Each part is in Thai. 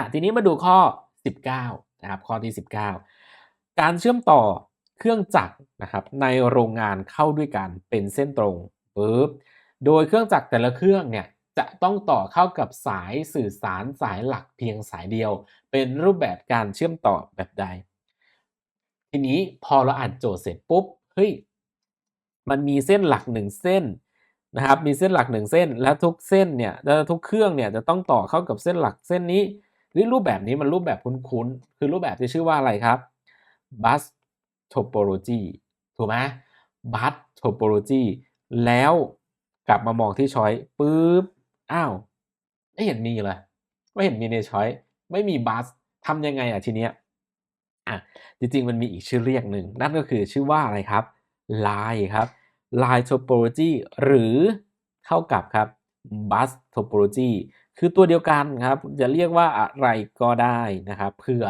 อะทีนี้มาดูข้อ 19นะครับข้อที่ 19 การเชื่อมต่อเครื่องจักรนะครับในโรงงานเข้าด้วยกันเป็นเส้นตรงปุ๊บโดยเครื่องจักรแต่ละเครื่องเนี่ยจะต้องต่อเข้ากับสายสื่อสารสายหลักเพียงสายเดียว เป็นรูปแบบการเชื่อมต่อแบบใด ทีนี้พอเราอ่านโจทย์เสร็จปุ๊บเฮ้ยมันมีเส้นหลักหนึ่งเส้นนะครับมีเส้นหลักหนึ่งเส้น และทุกเส้นเนี่ยและทุกเครื่องเนี่ยจะต้องต่อเข้ากับเส้นหลักเส้นนี้ หรือรูปแบบนี้มันรูปแบบคุ้นๆ คือรูปแบบที่ชื่อว่าอะไรครับ bus topology ถูกไหม bus topology แล้วกลับมามองที่ช้อยปุ๊บ อ้าว ไม่เห็นมีเลย ไม่เห็นมีในช้อย ไม่มีบัสทำยังไงอะทีเนี้ย อะ จริงๆ มันมีอีกชื่อเรียกหนึ่ง นั่นก็คือชื่อว่าอะไรครับ line ครับ line topology หรือเท่ากับครับ bus topology คือตัวเดียวกันครับ จะเรียกว่าอะไรก็ได้นะครับเผื่อ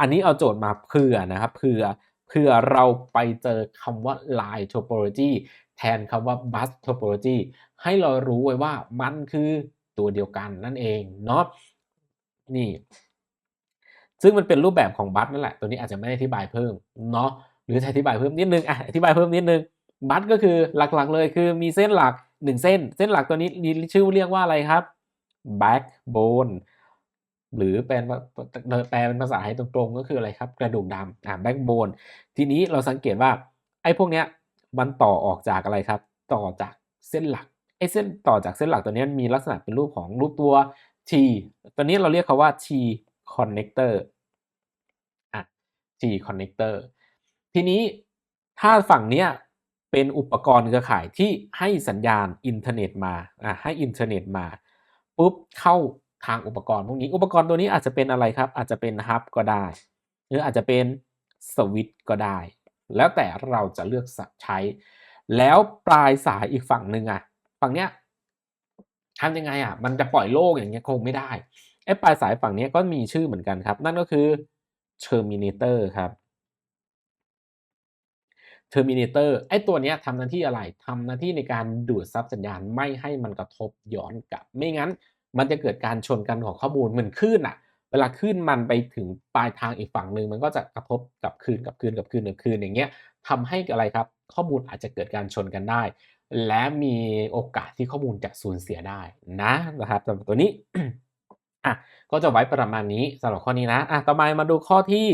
อันนี้เอาโจทย์มาเผื่อนะครับเผื่อเผื่อเราไปเจอคำว่า line topology แทนคำว่า bus topology ให้เรารู้ไว้ว่ามันคือตัวเดียวกันนั่นเองเนาะนี่ ซึ่งมันเป็นรูปแบบของบัสนั่นแหละ ตัวนี้อาจจะไม่ได้อธิบายเพิ่มเนาะหรืออธิบายเพิ่มนิดนึงอะอธิบายเพิ่มนิดนึงบัสก็คือหลักๆเลยคือมีเส้นหลักหนึ่งเส้น เส้นหลักตัวนี้ชื่อเรียกว่าอะไรครับ backbone หรือแปลแปลเป็นภาษาไทยตรงๆ ก็คืออะไรครับ กระดูกดำอ่า backbone ทีนี้เราสังเกตว่าไอ้พวกเนี้ยมันต่อออกจากอะไรครับ ต่อจากเส้นหลักไอ้เส้นต่อจากเส้นหลักตัวนี้มีลักษณะเป็นรูปของรูปตัว T ตัวนี้เราเรียกเขาว่า T connector อะ T connector ทีนี้ถ้าฝั่งเนี้ยเป็นอุปกรณ์เครือข่ายที่ให้สัญญาณอินเทอร์เน็ตมาอะให้อินเทอร์เน็ตมา ปุ๊บเข้าทางอุปกรณ์พวกนี้ อุปกรณ์ตัวนี้อาจจะเป็นอะไรครับ อาจจะเป็นฮับก็ได้ หรืออาจจะเป็นสวิตช์ก็ได้ แล้วแต่เราจะเลือกใช้ แล้วปลายสายอีกฝั่งหนึ่งอะฝั่งเนี้ยทำยังไงอะมันจะปล่อยโลกอย่างเงี้ยคงไม่ได้ไอ้ปลายสายฝั่งนี้ก็มีชื่อเหมือนกันครับ นั่นก็คือ terminator ครับ terminator ไอ้ตัวนี้ทำหน้าที่อะไรทำหน้าที่ในการดูดซับสัญญาณไม่ให้มันกระทบย้อนกลับ ไม่งั้นมันจะเกิดการชนกันของข้อมูลเหมือนคลื่นอะเวลาคลื่นมันไปถึงปลายทางอีกฝั่งหนึ่งมันก็จะกระทบกับคลื่นกับคลื่นกับคลื่นกับคลื่นอย่างเงี้ยทำให้อะไรครับ ข้อมูลอาจจะเกิดการชนกันได้ และมีโอกาสที่ข้อมูลจะสูญเสียได้นะนะครับสำหรับตัวนี้อะก็จะไว้ประมาณนี้สำหรับข้อนี้นะอะต่อมามาดูข้อที่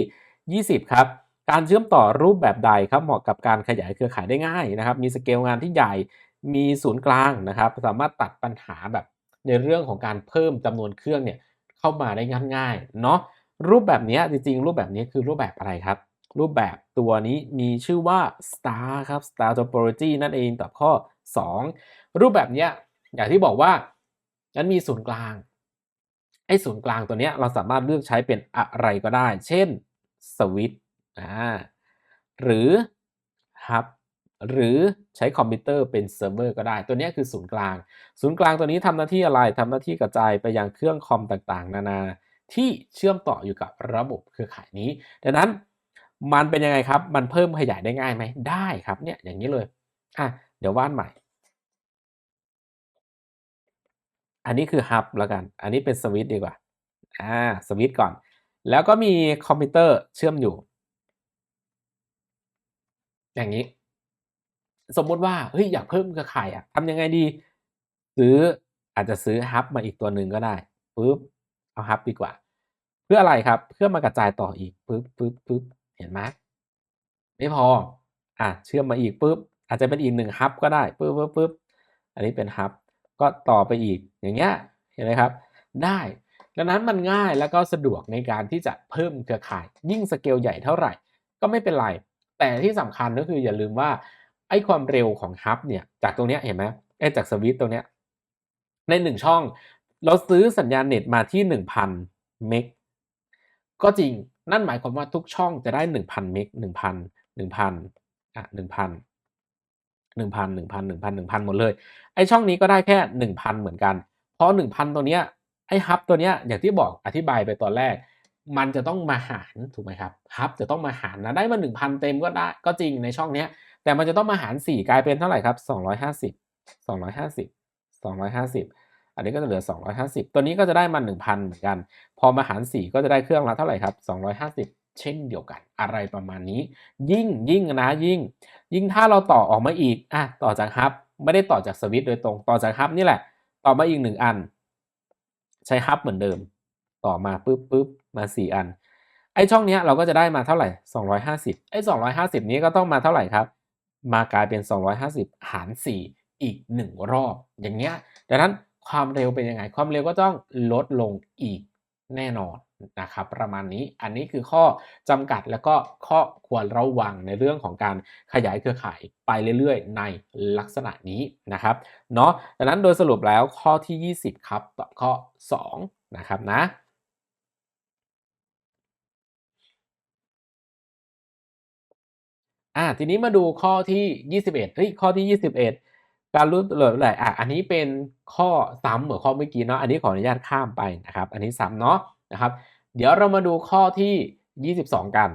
20 ครับ การเชื่อมต่อรูปแบบใดครับเหมาะกับการขยายเครือข่ายได้ง่ายนะครับ มีสเกลงานที่ใหญ่มีศูนย์กลางนะครับ สามารถตัดปัญหาแบบในเรื่องของการเพิ่มจำนวนเครื่องเนี่ยเข้ามาได้ง่ายๆเนาะรูปแบบนี้จริงๆ รูปแบบนี้คือรูปแบบอะไรครับ รูปแบบตัวนี้มีชื่อว่า star ครับ star topology นั่นเองตอบข้อ 2 รูปแบบนี้อย่างที่บอกว่ามันมีศูนย์กลางไอ้ศูนย์กลางตัวนี้เราสามารถเลือกใช้เป็นอะไรก็ได้ เช่นสวิตช์ อ่าหรือฮับหรือใช้คอมพิวเตอร์เป็นเซิร์ฟเวอร์ก็ได้ ตัวนี้คือศูนย์กลาง ศูนย์กลางตัวนี้ทำหน้าที่อะไรทำหน้าที่กระจายไปยังเครื่องคอมต่างๆ นานาที่เชื่อมต่ออยู่กับระบบเครือข่ายนี้ ดังนั้นมันเป็นยังไงครับ มันเพิ่มขยายได้ง่ายไหม ได้ครับเนี่ยอย่างนี้เลย อะเดี๋ยววาดใหม่ อันนี้คือฮับแล้วกัน อันนี้เป็นสวิตช์ดีกว่า อ่าสวิตช์ก่อน แล้วก็มีคอมพิวเตอร์เชื่อมอยู่ อย่างนี้ สมมติว่าเฮ้ยอยากเพิ่มเครือข่ายอะทำยังไงดี ซื้ออาจจะซื้อฮับมาอีกตัวหนึ่งก็ได้ปึ๊บเอาฮับดีกว่า เพื่ออะไรครับ เพื่อมากระจายต่ออีกปึ๊บปึ๊บปึ๊บเห็นไหมไม่พออะเชื่อมมาอีกปุ๊บอาจจะเป็นอีกหนึ่งฮับก็ได้ปุ๊บปุ๊บปุ๊บอันนี้เป็นฮับก็ต่อไปอีกอย่างเงี้ยเห็นไหมครับ ได้ดังนั้นมันง่ายแล้วก็สะดวกในการที่จะเพิ่มเครือข่าย ยิ่งสเกลใหญ่เท่าไหร่ ก็ไม่เป็นไร แต่ที่สำคัญก็คืออย่าลืมว่าไอ้ความเร็วของฮับเนี่ยจากตรงเนี้ยเห็นไหมไอ้จากสวิตตรงเนี้ยในหนึ่งช่อง เราซื้อสัญญาณเน็ตมาที่หนึ่งพันเมกก็จริงนั่นหมายความว่าทุกช่องจะได้หนึ่งพันเมกหนึ่งพันหนึ่งพันอะหนึ่งพันหนึ่งพันหนึ่งพันหนึ่งพันหนึ่งพันหมดเลย ไอช่องนี้ก็ได้แค่หนึ่งพันเหมือนกัน เพราะหนึ่งพันตัวเนี้ยไอฮับตัวเนี้ยอย่างที่บอกอธิบายไปตอนแรก มันจะต้องมาหารถูกไหมครับฮับจะต้องมาหารนะได้มาหนึ่งพันเต็มก็ได้ก็จริงในช่องเนี้ย แต่มันจะต้องมาหารสี่กลายเป็นเท่าไหร่ครับสองร้อยห้าสิบสองร้อยห้าสิบสองร้อยห้าสิบอันนี้ก็จะเหลือ 250 ตัวนี้ก็จะได้มา 1,000 เหมือนกัน พอมาหาร 4 ก็จะได้เครื่องละเท่าไหร่ครับ 250 เช่นเดียวกัน อะไรประมาณนี้ ยิ่งยิ่งนะยิ่ง ยิ่งถ้าเราต่อออกมาอีกอะต่อจากฮับไม่ได้ต่อจากสวิตช์โดยตรงต่อจากฮับนี่แหละ ต่อมาอีก1อัน ใช้ฮับเหมือนเดิม ต่อมาปุ๊บปุ๊บ มา 4 อัน ไอช่องนี้เราก็จะได้มาเท่าไหร่ 250 ไอ250 นี้ก็ต้องมาเท่าไหร่ครับ มากลายเป็น 250 หาร 4 อีก 1 รอบ อย่างเงี้ยดังนั้นความเร็วเป็นยังไง ความเร็วก็ต้องลดลงอีกแน่นอนนะครับประมาณนี้อันนี้คือข้อจำกัดแล้วก็ข้อควรระวังในเรื่องของการขยายเครือข่ายไปเรื่อยๆ ในลักษณะนี้นะครับเนาะดังนั้นโดยสรุปแล้วข้อที่ 20 ครับตอบข้อ 2 นะครับนะ อ่าทีนี้มาดูข้อที่ 21เฮ้ยข้อที่ 21 การรู้เหลือไหลอะอันนี้เป็นข้อซ้ำเหมือนข้อเมื่อกี้เนาะอันนี้ขออนุญาตข้ามไปนะครับ อันนี้ซ้ำเนาะนะครับ เดี๋ยวเรามาดูข้อที่ 22 กัน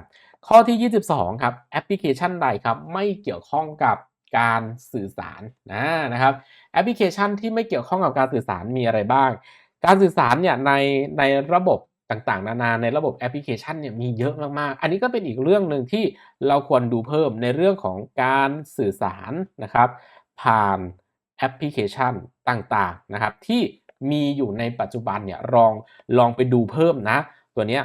ข้อที่ 22 ครับแอปพลิเคชันใดครับ ไม่เกี่ยวข้องกับการสื่อสารนะนะครับแอปพลิเคชันที่ไม่เกี่ยวข้องกับการสื่อสารมีอะไรบ้าง การสื่อสารเนี่ยในในระบบ ต่างๆ นานาในระบบแอปพลิเคชันเนี่ยมีเยอะมากๆ อันนี้ก็เป็นอีกเรื่องหนึ่งที่เราควรดูเพิ่มในเรื่องของการสื่อสารนะครับ ผ่านแอปพลิเคชันต่างๆนะครับที่มีอยู่ในปัจจุบันเนี่ยลองลองไปดูเพิ่มนะ ตัวเนี้ย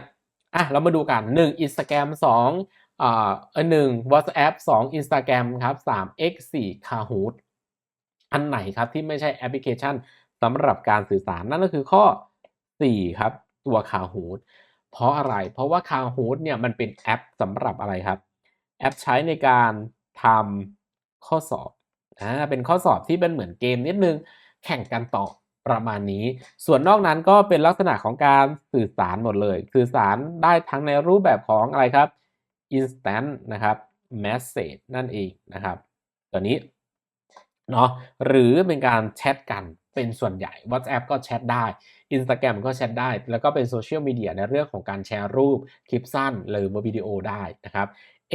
อะเรามาดูกัน 1 Instagram 2อ่าหนึ่ง WhatsApp 2 Instagram ครับ3 X 4 Kahoot อันไหนครับที่ไม่ใช่แอปพลิเคชันสำหรับการสื่อสารนั่นก็คือข้อ 4 ครับ ตัว Kahoot เพราะอะไร เพราะว่า Kahoot เนี่ยมันเป็นแอปสำหรับอะไรครับ แอปใช้ในการทำข้อสอบอ่าเป็นข้อสอบที่เป็นเหมือนเกมนิดนึง แข่งกันตอบประมาณนี้ ส่วนนอกนั้นก็เป็นลักษณะของการสื่อสารหมดเลย สื่อสารได้ทั้งในรูปแบบของอะไรครับ instant นะครับ message นั่นเองนะครับ ตัวนี้เนาะหรือเป็นการแชทกัน เป็นส่วนใหญ่ WhatsApp ก็แชทได้ Instagram ก็แชทได้ แล้วก็เป็นโซเชียลมีเดียในเรื่องของการแชร์รูปคลิปสั้นหรือวิดีโอได้นะครับ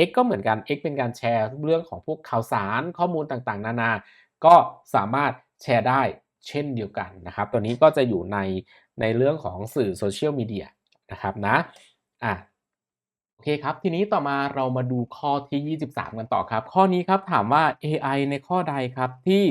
X ก็เหมือนกัน X เป็นการแชร์เรื่องของพวกข่าวสารข้อมูลต่างๆ นานา ก็สามารถแชร์ได้เช่นเดียวกันนะครับ ตัวนี้ก็จะอยู่ในในเรื่องของสื่อโซเชียลมีเดียนะครับนะอะโอเคครับ ทีนี้ต่อมาเรามาดูข้อที่ 23 กันต่อครับ ข้อนี้ครับถามว่า AI ในข้อใดครับที่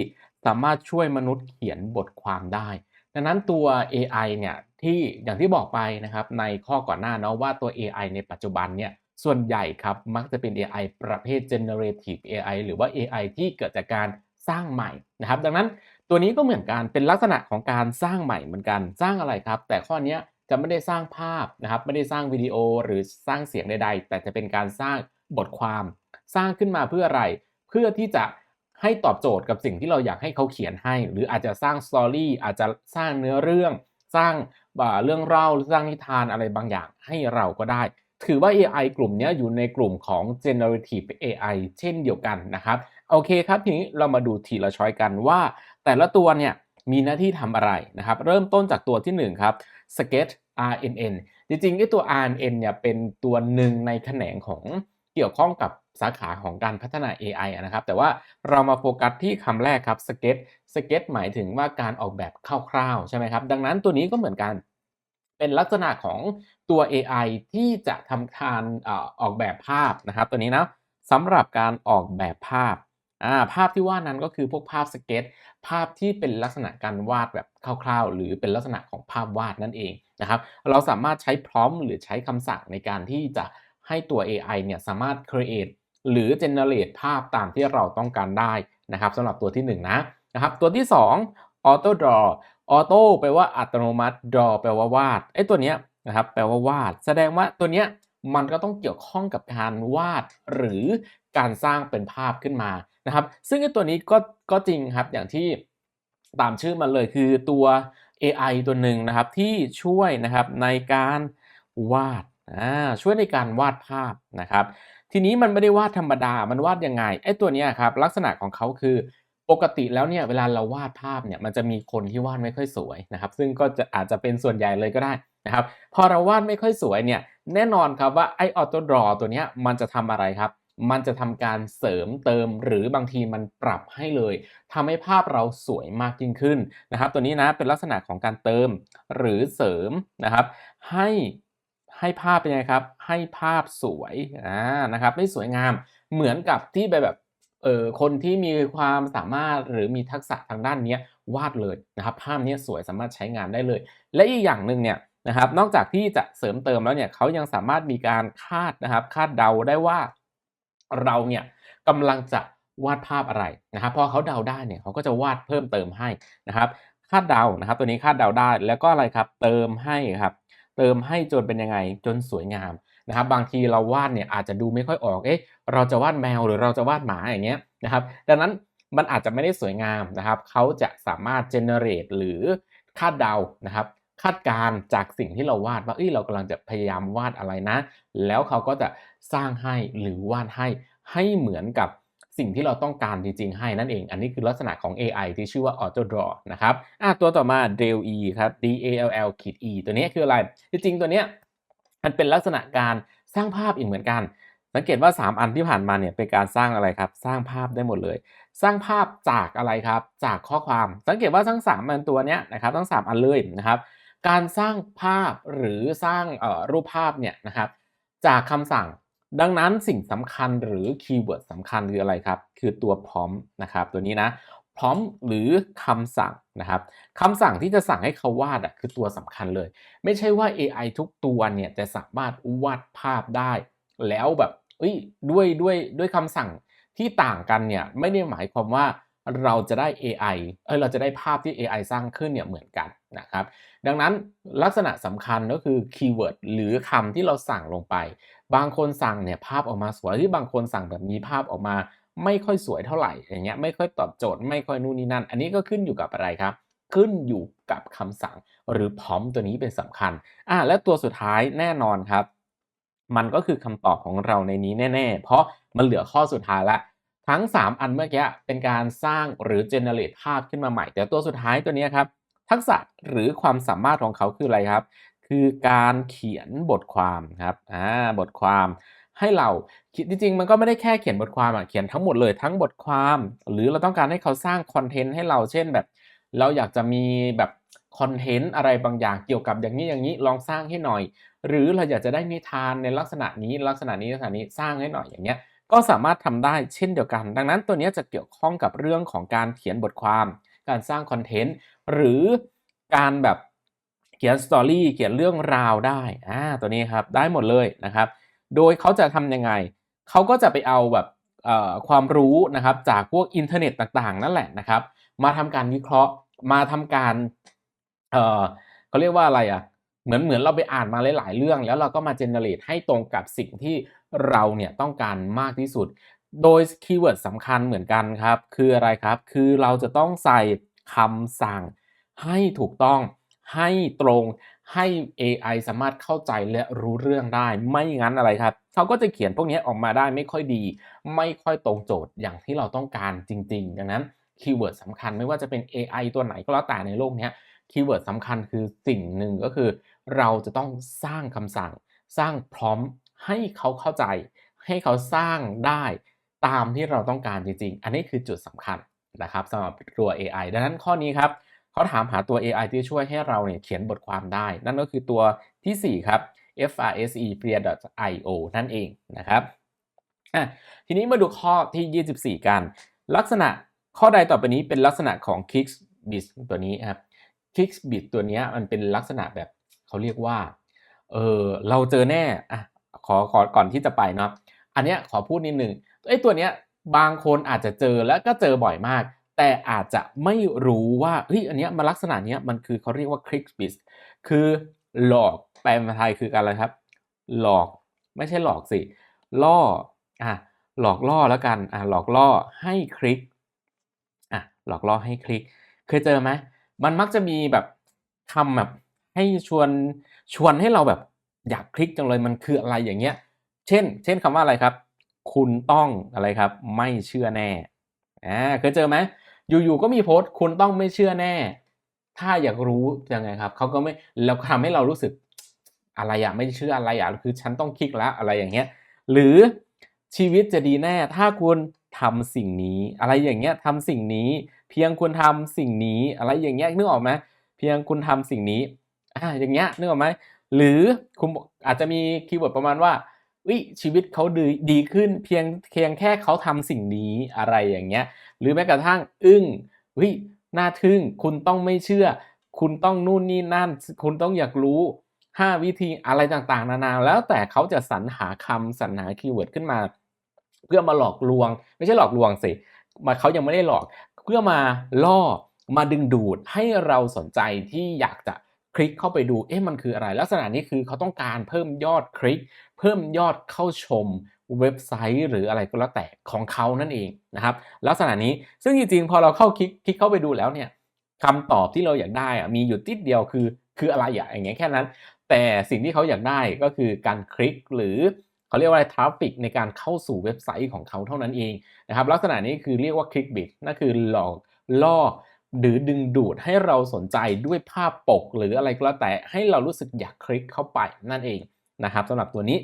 สามารถช่วยมนุษย์เขียนบทความได้ ดังนั้นตัว AI เนี่ยที่อย่างที่บอกไปนะครับในข้อก่อนหน้าเนาะว่าตัว AI ในปัจจุบันเนี่ยส่วนใหญ่ครับมักจะเป็น AI ประเภท generative AI หรือว่า AI ที่เกิดจากการสร้างใหม่นะครับ ดังนั้นตัวนี้ก็เหมือนกันเป็นลักษณะของการสร้างใหม่เหมือนกันสร้างอะไรครับ แต่ข้อนี้จะไม่ได้สร้างภาพนะครับไม่ได้สร้างวิดีโอหรือสร้างเสียงใด ๆ แต่จะเป็นการสร้างบทความ สร้างขึ้นมาเพื่ออะไร เพื่อที่จะ ให้ตอบโจทย์กับสิ่งที่เราอยากให้เขาเขียนให้ หรืออาจจะสร้างสตอรี่อาจจะสร้างเนื้อเรื่อง สร้างเรื่องเล่าสร้างนิทานอะไรบางอย่างให้เราก็ได้ ถือว่า AI กลุ่มนี้อยู่ในกลุ่มของ generative AI เช่นเดียวกันนะครับ โอเคครับ ทีนี้เรามาดูทีละช้อยกันว่า แต่ละตัวเนี่ยมีหน้าที่ทำอะไรนะครับ เริ่มต้นจากตัวที่ 1 ครับ sketch RNN จริงๆไอ้ตัว RNN เนี่ยเป็นตัวหนึ่งในแขนงของเกี่ยวข้องกับ สาขาของการพัฒนา AI นะครับ แต่ว่าเรามาโฟกัสที่คำแรกครับ sketch sketch หมายถึงว่าการออกแบบคร่าวๆ ใช่ไหมครับ ดังนั้นตัวนี้ก็เหมือนกัน เป็นลักษณะของตัว AI ที่จะทำการออกแบบภาพนะครับ ตัวนี้นะสำหรับการออกแบบภาพภาพที่วาดนั้นก็คือพวกภาพสเก็ต ภาพที่เป็นลักษณะการวาดแบบคร่าวๆ หรือเป็นลักษณะของภาพวาดนั่นเองนะครับ เราสามารถใช้พร้อมหรือใช้คำสั่งในการที่จะให้ตัว AI เนี่ยสามารถ create หรือ generate ภาพตามที่เราต้องการได้นะครับสำหรับตัวที่1นนะนะครับตัวที่ 2 auto draw auto แปลว่าอัตโนมัติ draw แปลว่าวาดไอ้ตัวเนี้ยนะครับแปลว่าวาด แสดงว่าตัวเนี้ยมันก็ต้องเกี่ยวข้องกับการวาดหรือการสร้างเป็นภาพขึ้นมานะครับ ซึ่งไอ้ตัวนี้ก็ก็จริงครับอย่างที่ตามชื่อมันเลยคือตัว AI ตัวหนึ่งนะครับที่ช่วยนะครับในการวาดช่วยในการวาดภาพนะครับ ทีนี้มันไม่ได้วาดธรรมดา มันวาดยังไงไอ้ตัวนี้ครับลักษณะของเขาคือปกติแล้วเนี่ยเวลาเราวาดภาพเนี่ยมันจะมีคนที่วาดไม่ค่อยสวยนะครับซึ่งก็จะอาจจะเป็นส่วนใหญ่เลยก็ได้นะครับพอเราวาดไม่ค่อยสวยเนี่ยแน่นอนครับว่าไอออโต้ดรอตัวนี้มันจะทำอะไรครับ มันจะทำการเสริมเติมหรือบางทีมันปรับให้เลยทำให้ภาพเราสวยมากยิ่งขึ้นนะครับตัวนี้นะเป็นลักษณะของการเติมหรือเสริมนะครับให้ ให้ภาพเป็นไงครับ ให้ภาพสวยอ่านะครับไม่สวยงามเหมือนกับที่ไปแบบเออคนที่มีความสามารถหรือมีทักษะทางด้านนี้วาดเลยนะครับ ภาพนี้สวยสามารถใช้งานได้เลย และอีกอย่างหนึ่งเนี่ยนะครับ นอกจากที่จะเสริมเติมแล้วเนี่ยเขายังสามารถมีการคาดนะครับ คาดเดาได้ว่าเราเนี่ยกำลังจะวาดภาพอะไรนะครับพอเขาเดาได้เนี่ยเขาก็จะวาดเพิ่มเติมให้นะครับ คาดเดานะครับ ตัวนี้คาดเดาได้แล้วก็อะไรครับ เติมให้ครับ เติมให้จนเป็นยังไงจนสวยงามนะครับบางทีเราวาดเนี่ยอาจจะดูไม่ค่อยออกเอ๊ะเราจะวาดแมวหรือเราจะวาดหมาอย่างเงี้ยนะครับดังนั้นมันอาจจะไม่ได้สวยงามนะครับเขาจะสามารถ generate หรือคาดเดานะครับคาดการณ์จากสิ่งที่เราวาดว่าเอ้ยเรากำลังจะพยายามวาดอะไรนะ แล้วเขาก็จะสร้างให้หรือวาดให้ให้เหมือนกับ สิ่งที่เราต้องการจริงๆ ให้นั่นเอง อันนี้คือลักษณะของ AI ที่ชื่อว่า Auto Draw นะครับอะตัวต่อมา DALL E ครับ D A L L E ตัวนี้คืออะไร จริงๆ ตัวเนี้ยมันเป็นลักษณะการสร้างภาพอีกเหมือนกัน สังเกตว่า 3 อันที่ผ่านมาเนี่ยเป็นการสร้างอะไรครับ สร้างภาพได้หมดเลย สร้างภาพจากอะไรครับ จากข้อความ สังเกตว่าทั้ง 3 อันตัวเนี้ยนะครับทั้ง 3 อันเลยนะครับ การสร้างภาพหรือสร้างรูปภาพเนี่ยนะครับจากคำสั่ง ดังนั้นสิ่งสำคัญหรือคีย์เวิร์ดสำคัญคืออะไรครับ คือตัวพร้อมนะครับ ตัวนี้นะพร้อมหรือคำสั่งนะครับคำสั่งที่จะสั่งให้เขาวาดอะคือตัวสำคัญเลย ไม่ใช่ว่า AI ทุกตัวเนี่ยจะสามารถวาดภาพได้ แล้วแบบเอ้ยด้วยด้วยด้วยคำสั่งที่ต่างกันเนี่ยไม่ได้หมายความว่าเราจะได้ AI เออเราจะได้ภาพที่ AI สร้างขึ้นเนี่ยเหมือนกันนะครับ ดังนั้นลักษณะสำคัญก็คือคีย์เวิร์ดหรือคำที่เราสั่งลงไป บางคนสั่งเนี่ยภาพออกมาสวยที่บางคนสั่งแบบนี้ภาพออกมาไม่ค่อยสวยเท่าไหร่อย่างเงี้ยไม่ค่อยตอบโจทย์ไม่ค่อยนู่นนี่นั่น อันนี้ก็ขึ้นอยู่กับอะไรครับขึ้นอยู่กับคำสั่งหรือพร้อมตัวนี้เป็นสำคัญอ่าและตัวสุดท้ายแน่นอนครับ มันก็คือคำตอบของเราในนี้แน่ ๆ เพราะมันเหลือข้อสุดท้ายละ ทั้ง 3 อันเมื่อกี้เป็นการสร้างหรือ generate ภาพขึ้นมาใหม่ แต่ตัวสุดท้ายตัวนี้ครับ ทักษะหรือความสามารถของเขาคืออะไรครับ คือการเขียนบทความครับอ่าบทความให้เราจริงๆ มันก็ไม่ได้แค่เขียนบทความอะเขียนทั้งหมดเลยทั้งบทความ หรือเราต้องการให้เขาสร้างคอนเทนต์ให้เราเช่นแบบ เราอยากจะมีแบบคอนเทนต์อะไรบางอย่างเกี่ยวกับอย่างนี้อย่างนี้ลองสร้างให้หน่อย หรือเราอยากจะได้นิทานในลักษณะนี้ลักษณะนี้ลักษณะนี้สร้างให้หน่อยอย่างเงี้ยก็สามารถทำได้เช่นเดียวกัน ดังนั้นตัวนี้จะเกี่ยวข้องกับเรื่องของการเขียนบทความ การสร้างคอนเทนต์หรือการแบบ เขียนสตอรี่เขียนเรื่องราวได้อ่าตัวนี้ครับได้หมดเลยนะครับ โดยเขาจะทำยังไง เขาก็จะไปเอาแบบความรู้นะครับจากพวกอินเทอร์เน็ตต่างๆ นั่นแหละนะครับ มาทำการวิเคราะห์มาทำการเออเขาเรียกว่าอะไรอะ่ะเหมือนเหมือนเราไปอ่านมาหลายๆเรื่อง แล้วเราก็มาเจเนเรตให้ตรงกับสิ่งที่เราเนี่ยต้องการมากที่สุด โดยคีย์เวิร์ดสำคัญเหมือนกันครับ คืออะไรครับ คือเราจะต้องใส่คำสั่งให้ถูกต้อง ให้ตรงให้ AI สามารถเข้าใจและรู้เรื่องได้ ไม่งั้นอะไรครับเขาก็จะเขียนพวกนี้ออกมาได้ไม่ค่อยดี ไม่ค่อยตรงโจทย์อย่างที่เราต้องการจริงๆ ดังนั้นคีย์เวิร์ดสำคัญไม่ว่าจะเป็น AI ตัวไหนก็แล้วแต่ในโลกนี้คีย์เวิร์ดสำคัญคือสิ่งหนึ่งก็คือ เราจะต้องสร้างคำสั่ง สร้างพร้อมให้เขาเข้าใจ ให้เขาสร้างได้ตามที่เราต้องการจริงๆ อันนี้คือจุดสำคัญนะครับสำหรับตัว AI ดังนั้นข้อนี้ครับ เขาถามหาตัว AI ที่ช่วยให้เราเนี่ยเขียนบทความได้ นั่นก็คือตัวที่ 4 ครับ frse freer.io นั่นเองนะครับอะทีนี้มาดูข้อที่ 24 กัน ลักษณะข้อใดต่อไปนี้เป็นลักษณะของ Kixbit ตัวนี้ครับ Kixbit ตัวนี้มันเป็นลักษณะแบบเขาเรียกว่าเออเราเจอแน่อะขอขอก่อนที่จะไปเนาะอันเนี้ยขอพูดนิดนึงไอ้ตัวเนี้ยบางคนอาจจะเจอแล้วก็เจอบ่อยมาก แต่อาจจะไม่รู้ว่าเฮ้ยอันเนี้ยมาลักษณะเนี้ยมันคือเขาเรียกว่า click b i s คือหลอกแปลมาไทยคืออะไรครับ หลอกไม่ใช่หลอกสิ ล่ออะหลอกล่อแล้วกันอะหลอกล่อให้คลิกอะหลอกล่อให้คลิก เคยเจอไหมมันมักจะมีแบบคำแบบให้ชวนชวนให้เราแบบอยากคลิกจังเลยมันคืออะไรอย่างเงี้ย เช่น เช่นคำว่าอะไรครับ คุณต้องอะไรครับ ไม่เชื่อแน่อ่าเคยเจอไหม อยู่ๆก็มีโพสต์คุณต้องไม่เชื่อแน่ ถ้าอยากรู้ยังไงครับเขาก็ไม่แล้วทำให้เรารู้สึกอะไรอะไม่เชื่ออะไรอะคือฉันต้องคลิกแล้วอะไรอย่างเงี้ย หรือชีวิตจะดีแน่ ถ้าคุณทำสิ่งนี้ อะไรอย่างเงี้ยทำสิ่งนี้ เพียงคุณทำสิ่งนี้ อะไรอย่างเงี้ยนึกออกไหมเพียงคุณทำสิ่งนี้อ่าอย่างเงี้ยนึกออกไหมหรือคุณอาจจะมีคีย์เวิร์ดประมาณว่าวิชีวิตเขาดีดีขึ้นเพียงเพียงแค่เขาทำสิ่งนี้อะไรอย่างเงี้ย หรือแม้กระทั่งอึ้งวิน่าทึ่งคุณต้องไม่เชื่อ คุณต้องนู่นนี่นั่น คุณต้องอยากรู้ 5 วิธีอะไรต่างๆ นานา แล้วแต่เขาจะสรรหาคำสรรหาคีย์เวิร์ดขึ้นมา เพื่อมาหลอกลวง ไม่ใช่หลอกลวงสิมาเขายังไม่ได้หลอก เพื่อมาล่อมาดึงดูดให้เราสนใจที่อยากจะคลิกเข้าไปดู เอ๊ะมันคืออะไร ลักษณะนี้คือเขาต้องการเพิ่มยอดคลิก เพิ่มยอดเข้าชม เว็บไซต์ หรืออะไรก็แล้วแต่ของเขานั่นเองนะครับลักษณะนี้ซึ่งจริงๆ พอเราเข้าคลิกคลิกเข้าไปดูแล้วเนี่ยคำตอบที่เราอยากได้อะมีอยู่ติดเดียวคือคืออะไรอย่างเงี้ยแค่นั้น แต่สิ่งที่เขาอยากได้ก็คือการคลิกหรือเขาเรียกว่าอะไรทราฟฟิกในการเข้าสู่เว็บไซต์ของเขาเท่านั้นเองนะครับลักษณะนี้คือเรียกว่าคลิกบิดนั่นคือหลอกล่อหรือดึงดูดให้เราสนใจด้วยภาพปก หรืออะไรก็แล้วแต่ให้เรารู้สึกอยากคลิกเข้าไปนั่นเองนะครับสำหรับตัวนี้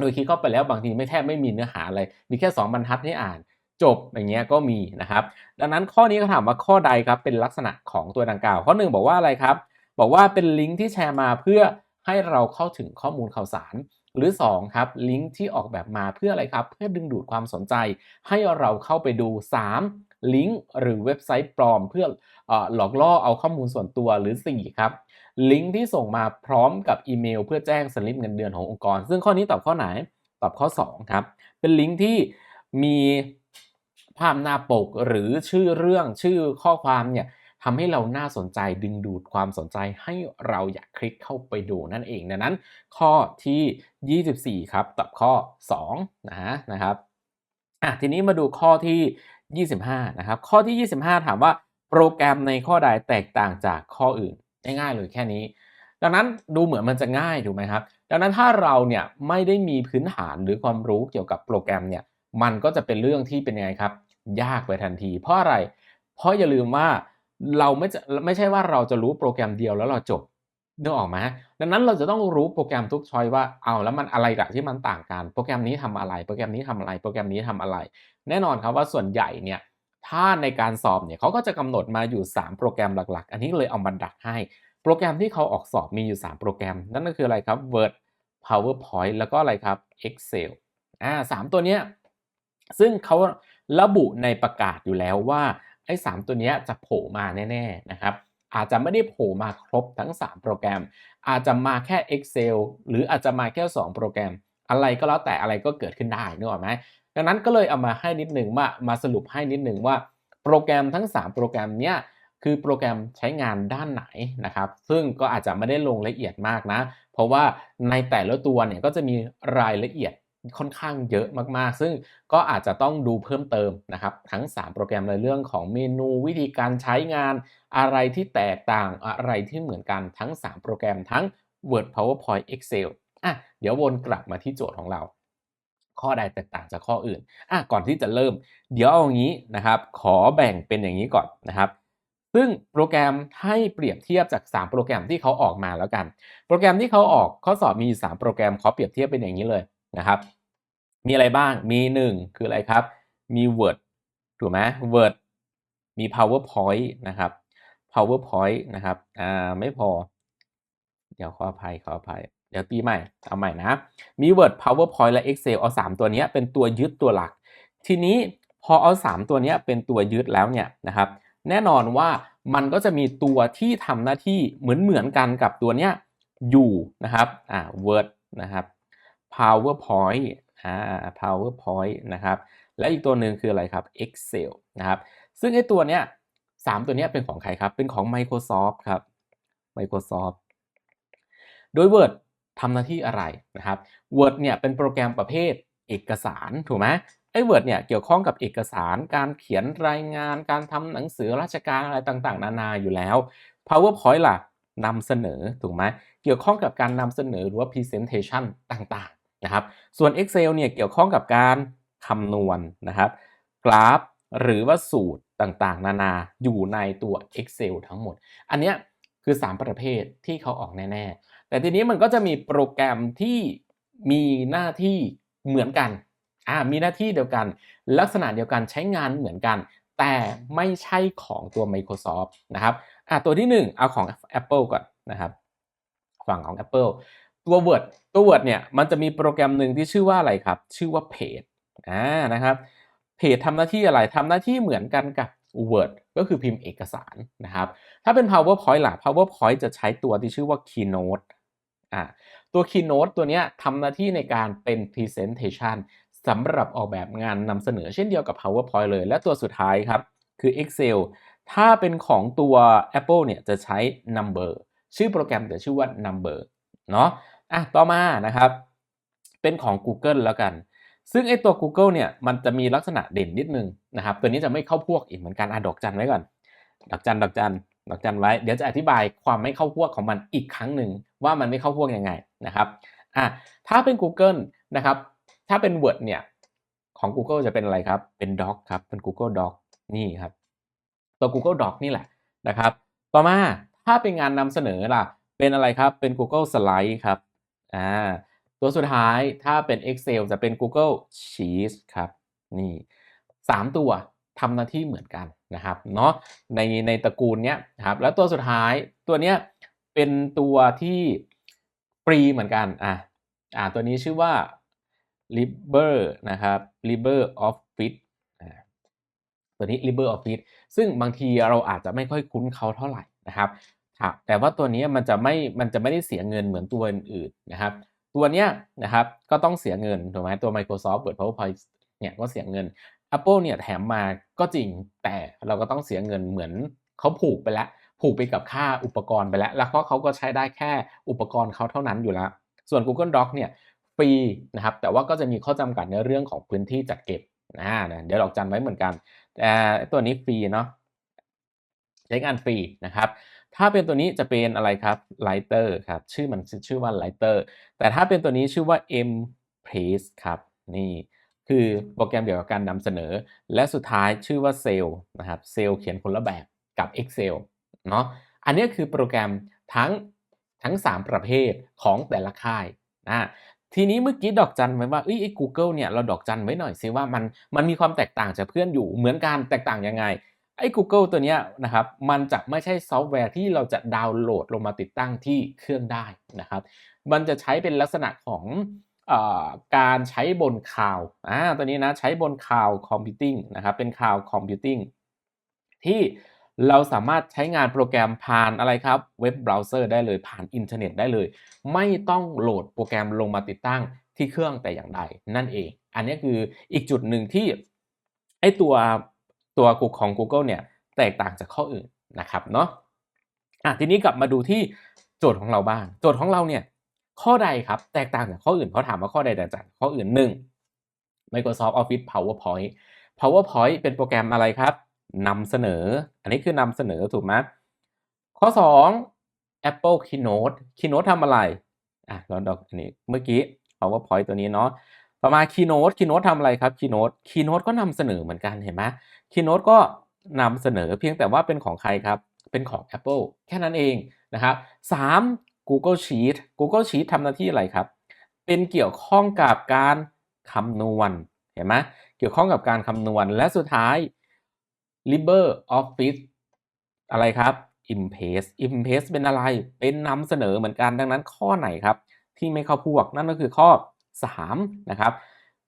โดยคลิกเข้าไปแล้วบางทีไม่แทบไม่มีเนื้อหาอะไร มีแค่ 2 บรรทัดให้อ่านจบอย่างเงี้ยก็มีนะครับ ดังนั้นข้อนี้ก็ถามว่าข้อใดครับเป็นลักษณะของตัวดังกล่าว ข้อหนึ่งบอกว่าอะไรครับ บอกว่าเป็นลิงก์ที่แชร์มาเพื่อให้เราเข้าถึงข้อมูลข่าวสาร หรือ2ครับลิงก์ที่ออกแบบมาเพื่ออะไรครับ เพื่อดึงดูดความสนใจ ให้เราเข้าไปดู 3. ลิงก์หรือเว็บไซต์ปลอมเพื่อหลอกล่อเอาข้อมูลส่วนตัวหรือ4ครับ ลิงก์ที่ส่งมาพร้อมกับอีเมล เพื่อแจ้งสลิปเงินเดือนขององค์กร ซึ่งข้อนี้ตอบข้อไหน ตอบข้อ 2 ครับ เป็นลิงก์ที่มีภาพหน้าปกหรือชื่อเรื่องชื่อข้อความเนี่ยทำให้เราน่าสนใจดึงดูดความสนใจให้เราอยากคลิกเข้าไปดูนั่นเองดังนั้น ข้อที่ 24 ครับตอบข้อ2นะนะครับอะทีนี้มาดูข้อที่ 25 นะครับ ข้อที่ 25 ถามว่าโปรแกรมในข้อใดแตกต่างจากข้ออื่น ง่ายๆเลยแค่นี้ ดังนั้นดูเหมือนมันจะง่ายถูกไหมครับ ดังนั้นถ้าเราเนี่ยไม่ได้มีพื้นฐานหรือความรู้เกี่ยวกับโปรแกรมเนี่ยมันก็จะเป็นเรื่องที่เป็นยังไงครับ ยากไปทันที เพราะอะไร เพราะอย่าลืมว่าเราไม่จะไม่ใช่ว่าเราจะรู้โปรแกรมเดียวแล้วเราจบนึกออกไหมดังนั้นเราจะต้องรู้โปรแกรมทุกช้อยว่าเอาแล้วมันอะไรละที่มันต่างกัน โปรแกรมนี้ทำอะไร โปรแกรมนี้ทำอะไร โปรแกรมนี้ทำอะไร แน่นอนครับว่าส่วนใหญ่เนี่ย ถ้าในการสอบเนี่ยเขาก็จะกำหนดมาอยู่ 3 โปรแกรมหลัก ๆ อันนี้เลยเอามาดักให้ โปรแกรมที่เขาออกสอบมีอยู่ 3 โปรแกรม นั่นก็คืออะไรครับ Word PowerPoint แล้วก็อะไรครับ Excel อ่าสตัวเนี้ยซึ่งเขาระบุในประกาศอยู่แล้วว่าไอ้สตัวนี้จะโผล่มาแน่ๆนะครับอาจจะไม่ได้โผล่มาครบทั้ง 3 โปรแกรม อาจจะมาแค่ Excel หรืออาจจะมาแค่ 2 โปรแกรม อะไรก็แล้วแต่อะไรก็เกิดขึ้นได้นึกออกไหม ดังนั้นก็เลยเอามาให้นิดหนึ่งมามาสรุปให้นิดหนึ่งว่า โปรแกรมทั้ง 3 โปรแกรมเนี้ยคือโปรแกรมใช้งานด้านไหนนะครับ ซึ่งก็อาจจะไม่ได้ลงละเอียดมากนะ เพราะว่าในแต่ละตัวเนี่ยก็จะมีรายละเอียดค่อนข้างเยอะมากๆ ซึ่งก็อาจจะต้องดูเพิ่มเติมนะครับ ทั้ง 3 โปรแกรมในเรื่องของเมนูวิธีการใช้งานอะไรที่แตกต่างอะไรที่เหมือนกันทั้ง 3 โปรแกรมทั้ง Word PowerPoint Excel อะเดี๋ยววนกลับมาที่โจทย์ของเรา ข้อใดแตกต่างจากข้ออื่นอะก่อนที่จะเริ่ม เดี๋ยวเอาอย่างนี้นะครับ ขอแบ่งเป็นอย่างนี้ก่อนนะครับ ซึ่งโปรแกรมให้เปรียบเทียบจาก 3 โปรแกรมที่เขาออกมาแล้วกัน โปรแกรมที่เขาออกข้อสอบมี 3 โปรแกรมขอเปรียบเทียบเป็นอย่างนี้เลยนะครับ มีอะไรบ้าง มี 1 คืออะไรครับ มี Word ถูกไหม Word มี PowerPoint นะครับ PowerPoint นะครับ อ่า ไม่พอ เดี๋ยวขออภัยขออภัย เดี๋ยวตีใหม่ เอาใหม่นะ มี Word PowerPoint และ Excel เอา 3 ตัวนี้เป็นตัวยึดตัวหลัก ทีนี้พอเอา 3 ตัวนี้เป็นตัวยึดแล้วเนี่ยนะครับ แน่นอนว่ามันก็จะมีตัวที่ทำหน้าที่เหมือนเหมือนกันกับตัวเนี้ยอยู่นะครับ อ่า Word นะครับ PowerPoint อ่า PowerPoint นะครับ และอีกตัวหนึ่งคืออะไรครับ Excel นะครับ ซึ่งไอ้ตัวเนี้ยสามตัวเนี้ยเป็นของใครครับ เป็นของ Microsoft ครับ Microsoft โดย Word ทำหน้าที่อะไรนะครับ Word เนี่ยเป็นโปรแกรมประเภทเอกสารถูกไหมไอ้ Word เนี่ยเกี่ยวข้องกับเอกสาร การเขียนรายงาน การทำหนังสือราชการอะไรต่างๆ นานาอยู่แล้ว PowerPoint ล่ะนำเสนอถูกไหมเกี่ยวข้องกับการนำเสนอหรือว่า Presentation ต่างๆนะครับ ส่วน Excel เนี่ยเกี่ยวข้องกับการคำนวณนนะครับ กราฟหรือว่าสูตรต่างๆ นานาอยู่ในตัว Excel ทั้งหมด อันเนี้ยคือ 3 ประเภทที่เขาออกแน่ ๆ แต่ทีนี้มันก็จะมีโปรแกรมที่มีหน้าที่เหมือนกันอ่ามีหน้าที่เดียวกัน ลักษณะเดียวกันใช้งานเหมือนกัน แต่ไม่ใช่ของตัว Microsoft นะครับอ่าตัวที่ 1 เอาของ Apple ก่อนนะครับ ฝั่งของ Apple ตัว Word ตัว Word เนี่ยมันจะมีโปรแกรมหนึ่งที่ชื่อว่าอะไรครับ ชื่อว่า Page อ่านะครับ Page ทำหน้าที่อะไรทำหน้าที่เหมือนกันกับ Word ก็คือพิมพ์เอกสารนะครับ ถ้าเป็น PowerPoint ล่ะ PowerPoint จะใช้ตัวที่ชื่อว่า Keynote อ่าตัว Keynote ตัวนี้ทำหน้าที่ในการเป็น Presentation สำหรับออกแบบงานนำเสนอเช่นเดียวกับ PowerPoint เลย และตัวสุดท้ายครับ คือ Excel ถ้าเป็นของตัว Apple เนี่ยจะใช้ Number ชื่อโปรแกรมจะชื่อว่า Number เนาะอะต่อมานะครับ เป็นของ Google แล้วกัน ซึ่งไอตัว Google เนี่ยมันจะมีลักษณะเด่นนิดนึงนะครับ ตัวนี้จะไม่เข้าพวกอีกเหมือนกันอะดอกจันไว้ก่อน ดอกจันดอกจัน ดอกจันไว้เดี๋ยวจะอธิบายความไม่เข้าพวกของมันอีกครั้งหนึ่งว่ามันไม่เข้าพวกยังไงนะครับอะถ้าเป็น Google นะครับ ถ้าเป็น Word เนี่ยของ Google จะเป็นอะไรครับ เป็น Doc ครับเป็น Google Doc นี่ครับตัว Google Doc นี่แหละนะครับ ต่อมาถ้าเป็นงานนำเสนอล่ะเป็นอะไรครับเป็น Google Slide ครับอ่าตัวสุดท้ายถ้าเป็น Excel จะเป็น Google Sheets ครับนี่ 3 ตัว ทำหน้าที่เหมือนกันนะครับเนาะในในตระกูลเนี้ยนะครับแล้วตัวสุดท้ายตัวเนี้ยเป็นตัวที่ฟรีเหมือนกันอะอ่าตัวนี้ชื่อว่า Liber นะครับ Liber Office ตัวนี้ Liber Office ซึ่งบางทีเราอาจจะไม่ค่อยคุ้นเขาเท่าไหร่นะครับครับแต่ว่าตัวนี้มันจะไม่มันจะไม่ได้เสียเงินเหมือนตัวอื่นๆนะครับ ตัวเนี้ยนะครับก็ต้องเสียเงินถูกไหมตัว Microsoft Word PowerPoint เนี่ยก็เสียเงิน Apple เนี่ยแถมมาก็จริงแต่เราก็ต้องเสียเงินเหมือนเขาผูกไปแล้ว ผูกไปกับค่าอุปกรณ์ไปแล้ว แล้วเพราะเขาก็ใช้ได้แค่อุปกรณ์เขาเท่านั้นอยู่แล้ว ส่วน Google Doc เนี่ยฟรีนะครับแต่ว่าก็จะมีข้อจำกัดในเรื่องของพื้นที่จัดเก็บนะเดี๋ยวดอกจันไว้เหมือนกันแต่ตัวนี้ฟรีเนาะใช้งานฟรีนะครับ ถ้าเป็นตัวนี้จะเป็นอะไรครับ Lighter ครับชื่อมันชื่อว่า Lighter แต่ถ้าเป็นตัวนี้ชื่อว่า M Place ครับนี่ คือโปรแกรมเกี่ยวกับการนำเสนอ และสุดท้ายชื่อว่า Cell นะครับ Cell เขียนคนละแบบกับ Excel เนาะอันนี้คือโปรแกรมทั้งทั้ง 3 ประเภทของแต่ละค่ายนะทีนี้เมื่อกี้ดอกจันไว้ว่าไอ้ Google เนี่ยเราดอกจันไว้หน่อยซิว่ามันมันมีความแตกต่างจากเพื่อนอยู่เหมือนกันแตกต่างยังไงไอ้ Google ตัวเนี้ยนะครับมันจะไม่ใช่ซอฟต์แวร์ที่เราจะดาวน์โหลดลงมาติดตั้งที่เครื่องได้นะครับ มันจะใช้เป็นลักษณะของ การใช้บนคลาวอ่าตัวนี้นะใช้บนคลาวคอมพิวติ้งนะครับเป็นคลาวคอมพิวติ้งที่เราสามารถใช้งานโปรแกรมผ่านอะไรครับเว็บเบราว์เซอร์ได้เลยผ่านอินเทอร์เน็ตได้เลย ไม่ต้องโหลดโปรแกรมลงมาติดตั้งที่เครื่องแต่อย่างใดนั่นเอง อันนี้คืออีกจุดหนึ่งที่ไอตัวตัวของ Google เนี่ยแตกต่างจากข้ออื่นนะครับเนาะอะทีนี้กลับมาดูที่โจทย์ของเราบ้าง โจทย์ของเราเนี่ย ข้อใดครับ แตกต่างจากข้ออื่นเขาถามว่าข้อใดแตกต่างจากข้ออื่นหนึ่ง Microsoft Office PowerPoint PowerPoint เป็นโปรแกรมอะไรครับนำเสนอ อันนี้คือนำเสนอถูกไหมข้อ 2 Apple Keynote Keynote ทำอะไรอะเราดอกอันนี้เมื่อกี้ PowerPoint ตัวนี้เนาะต่อมา Keynote Keynote ทำอะไรครับ Keynote Keynote ก็นำเสนอเหมือนกันเห็นไหม Keynote ก็นำเสนอเพียงแต่ว่าเป็นของใครครับ เป็นของ Apple แค่นั้นเองนะครับ 3. Google Sheet Google Sheet ทำหน้าที่อะไรครับ เป็นเกี่ยวข้องกับการคำนวณ เห็นไหมเกี่ยวข้องกับการคำนวณ และสุดท้าย LibreOffice อะไรครับ Impress Impress เป็นอะไร เป็นนำเสนอเหมือนกัน ดังนั้นข้อไหนครับ ที่ไม่เข้าพวก นั่นก็คือข้อ 3 นะครับ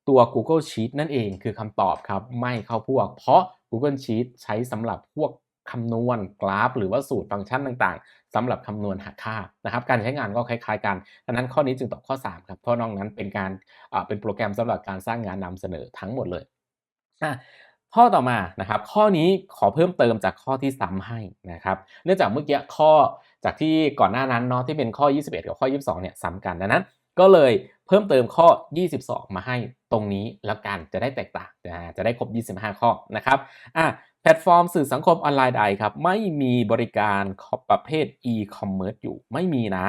ตัว Google Sheet นั่นเองคือคำตอบครับ ไม่เข้าพวก เพราะ Google Sheet ใช้สำหรับพวกคำนวณกราฟ หรือว่าสูตรฟังก์ชันต่าง สำหรับคำนวณหาค่านะครับ การใช้งานก็คล้ายๆกันดังนั้นข้อนี้จึงตอบข้อ 3 ครับเพราะนอกนั้นเป็นการเป็นโปรแกรมสำหรับการสร้างงานนำเสนอทั้งหมดเลยข้อต่อมานะครับ ข้อนี้ขอเพิ่มเติมจากข้อที่ซ้ำให้นะครับ เนื่องจากเมื่อกี้ข้อจากที่ก่อนหน้านั้นเนาะที่เป็นข้อ 21 กับข้อ 22 เนี่ยซ้ำกันดังนั้น ก็เลยเพิ่มเติมข้อ 22 มาให้ตรงนี้แล้วกันจะได้แตกต่างจะได้ครบ 25 ข้อนะครับอะ แพลตฟอร์มสื่อสังคมออนไลน์ใดครับไม่มีบริการประเภท e-commerce อยู่ไม่มีนะ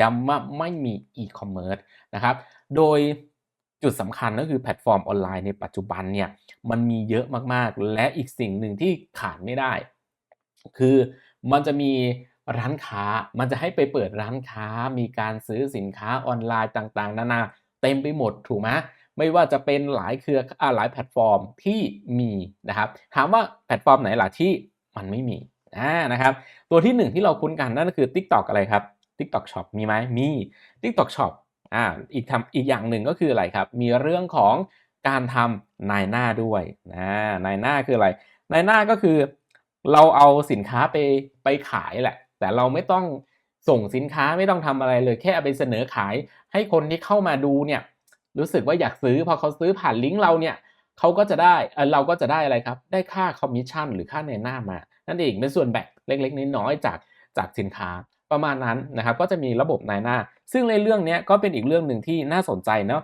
ย้ำว่าไม่มี e-commerce นะครับ โดยจุดสำคัญก็คือแพลตฟอร์มออนไลน์ในปัจจุบันเนี่ยมันมีเยอะมากๆ และอีกสิ่งหนึ่งที่ขาดไม่ได้ คือมันจะมีร้านค้ามันจะให้ไปเปิดร้านค้ามีการซื้อสินค้าออนไลน์ต่างๆ นานาเต็มไปหมดถูกไหม ไม่ว่าจะเป็นหลายเครืออ่าหลายแพลตฟอร์มที่มีนะครับ ถามว่าแพลตฟอร์มไหนล่ะที่มันไม่มีอ่านะครับ ตัวที่หนึ่งที่เราคุ้นกันนั่นก็คือ TikTok อะไรครับ TikTok Shop มีไหมมี TikTok Shop อ่าอีกทำอีกอย่างหนึ่งก็คืออะไรครับ มีเรื่องของการทำนายหน้าด้วยนะนายหน้าคืออะไรนายหน้าก็คือเราเอาสินค้าไปไปขายแหละ แต่เราไม่ต้องส่งสินค้าไม่ต้องทำอะไรเลย แค่เอาไปเสนอขายให้คนที่เข้ามาดูเนี่ย รู้สึกว่าอยากซื้อพอเขาซื้อผ่านลิงก์เราเนี่ยเขาก็จะได้เเราก็จะได้อะไรครับ ได้ค่าคอมมิชชั่นหรือค่าในหน้ามา นั่นเองเป็นส่วนแบ่งเล็กๆน้อยๆจากจากสินค้าประมาณนั้นนะครับ ก็จะมีระบบนายหน้า ซึ่งในเรื่องนี้ก็เป็นอีกเรื่องหนึ่งที่น่าสนใจเนาะ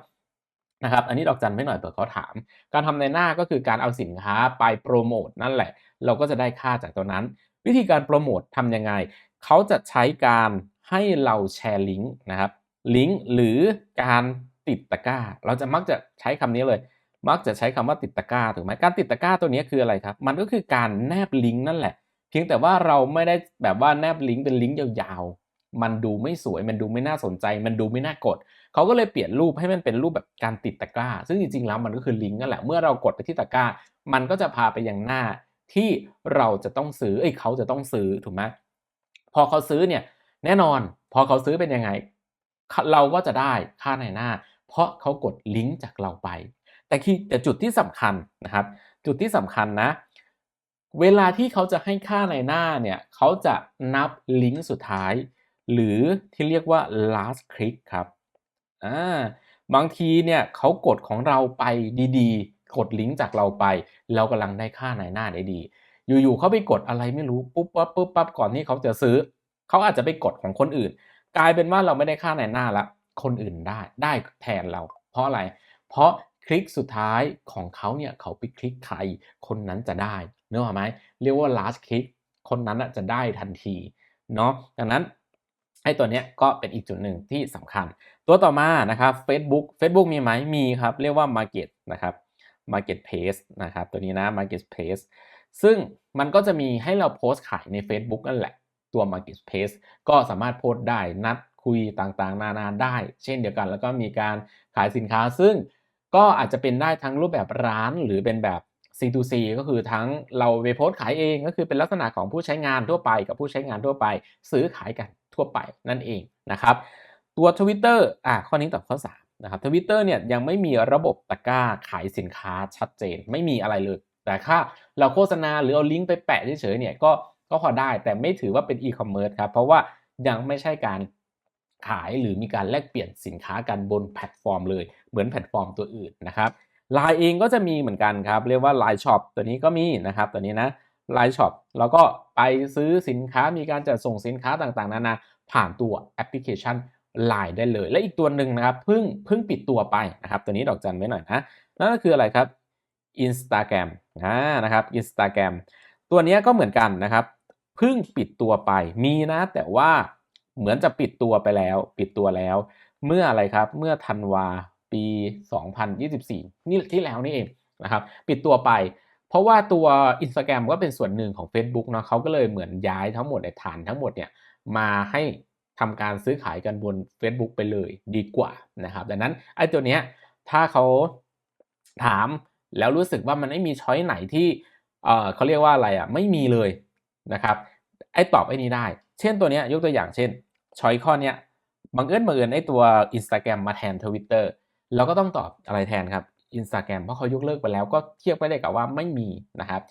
นะครับ อันนี้ดอกจันไม่หน่อยเปิดเขาถาม การทำในหน้าก็คือการเอาสินค้าไปโปรโมทนั่นแหละ เราก็จะได้ค่าจากตัวนั้น วิธีการโปรโมททำยังไง เขาจะใช้การให้เราแชร์ลิงก์นะครับ ลิงก์หรือการ ติดตะกร้า เราจะมักจะใช้คำนี้เลย มักจะใช้คำว่าติดตะกร้าถูกไหมการติดตะกร้าตัวนี้คืออะไรครับ มันก็คือการแนบลิงก์นั่นแหละ เพียงแต่ว่าเราไม่ได้แบบว่าแนบลิงก์เป็นลิงก์ยาวๆ มันดูไม่สวย มันดูไม่น่าสนใจ มันดูไม่น่ากด เขาก็เลยเปลี่ยนรูปให้มันเป็นรูปแบบการติดตะกร้า ซึ่งจริงๆแล้วมันก็คือลิงก์นั่นแหละ เมื่อเรากดไปที่ตะกร้า มันก็จะพาไปยังหน้าที่เราจะต้องซื้อ เอ้ยเขาจะต้องซื้อถูกไหมพอเขาซื้อเนี่ยแน่นอน พอเขาซื้อเป็นยังไง เราก็จะได้ค่าในหน้า เพราะเขากดลิงก์จากเราไป แต่ที่แต่จุดที่สำคัญนะครับ จุดที่สำคัญนะ เวลาที่เขาจะให้ค่าในหน้าเนี่ยเขาจะนับลิงก์สุดท้าย หรือที่เรียกว่า last click ครับอ่าบางทีเนี่ยเขากดของเราไปดีๆ กดลิงก์จากเราไป เรากำลังได้ค่าในหน้าได้ดี อยู่ๆเขาไปกดอะไรไม่รู้ปุ๊บปั๊บปุ๊บปั๊บก่อนที่เขาจะซื้อ เขาอาจจะไปกดของคนอื่น กลายเป็นว่าเราไม่ได้ค่าในหน้าละ คนอื่นได้ได้แทนเรา เพราะอะไร เพราะคลิกสุดท้ายของเขาเนี่ยเขาไปคลิกใครคนนั้นจะได้เนื้อไหมเรียกว่า last click คนนั้นจะได้ทันทีเนาะดังนั้นไอ้ตัวเนี้ยก็เป็นอีกจุดหนึ่งที่สำคัญ ตัวต่อมานะครับ Facebook Facebook มีไหมมีครับ เรียกว่า Market นะครับ Marketplace นะครับ ตัวนี้นะ Marketplace ซึ่งมันก็จะมีให้เราโพสต์ขายใน Facebook นั่นแหละ ตัว Marketplace ก็สามารถโพสต์ได้นัด คุยต่างๆ นานาได้ เช่นเดียวกัน แล้วก็มีการขายสินค้า ซึ่งก็อาจจะเป็นได้ทั้งรูปแบบร้านหรือเป็นแบบ C2C ก็คือทั้งเราไปโพสขายเองก็คือเป็นลักษณะของผู้ใช้งานทั่วไป กับผู้ใช้งานทั่วไป ซื้อขายกันทั่วไปนั่นเองนะครับ ตัว Twitter อะข้อนี้ตอบข้อ 3 นะครับ Twitter เนี่ยยังไม่มีระบบตะกร้าขายสินค้าชัดเจนไม่มีอะไรเลย แต่ถ้าเราโฆษณาหรือเอาลิงก์ไปแปะเฉยๆเนี่ยก็ก็พอได้แต่ไม่ถือว่าเป็นอีคอมเมิร์ซครับเพราะว่ายังไม่ใช่การ ขายหรือมีการแลกเปลี่ยนสินค้ากันบนแพลตฟอร์มเลย เหมือนแพลตฟอร์มตัวอื่นนะครับไลน์เองก็จะมีเหมือนกันครับ เรียกว่า Line Shop ตัวนี้ก็มีนะครับตัวนี้นะ Line Shop แล้วก็ไปซื้อสินค้ามีการจัดส่งสินค้าต่างๆ นานาผ่านตัวแอปพลิเคชัน Line ได้เลย และอีกตัวหนึ่งนะครับเพิ่งเพิ่งปิดตัวไปนะครับ ตัวนี้ดอกจันไว้หน่อยนะนั่นก็คืออะไรครับ Instagram นะนะครับ Instagram ตัวนี้ก็เหมือนกันนะครับเพิ่งปิดตัวไปมีนะแต่ว่า เหมือนจะปิดตัวไปแล้ว ปิดตัวแล้ว เมื่ออะไรครับ เมื่อธันวาปี 2024 นี่ที่แล้วนี่เองนะครับ ปิดตัวไป เพราะว่าตัว Instagram ก็เป็นส่วนหนึ่งของ Facebook เนาะเขาก็เลยเหมือนย้ายทั้งหมดในฐานทั้งหมดเนี่ยมาให้ทำการซื้อขายกันบน Facebook ไปเลยดีกว่านะครับ ดังนั้นไอ้ตัวเนี้ยถ้าเขาถามแล้วรู้สึกว่ามันไม่มีช้อยไหนที่เออเขาเรียกว่าอะไรอะไม่มีเลยนะครับไอ้ตอบไอ้นี้ได้ เช่นตัวเนี้ยยกตัวอย่างเช่น ช้อยข้อเนี้ยบังเอิญบังเอิญไอ้ตัว Instagram มาแทน Twitter เราก็ต้องตอบอะไรแทนครับ Instagram เพราะเขายกเลิกไปแล้วก็เทียบไปได้กับว่าไม่มีนะครับ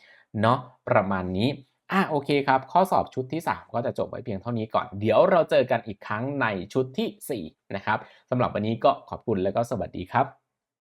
เนาะประมาณนี้อะโอเคครับ ข้อสอบชุดที่ 3 ก็จะจบไว้เพียงเท่านี้ก่อน เดี๋ยวเราเจอกันอีกครั้งในชุดที่ 4 นะครับสำหรับวันนี้ก็ขอบคุณและก็สวัสดีครับ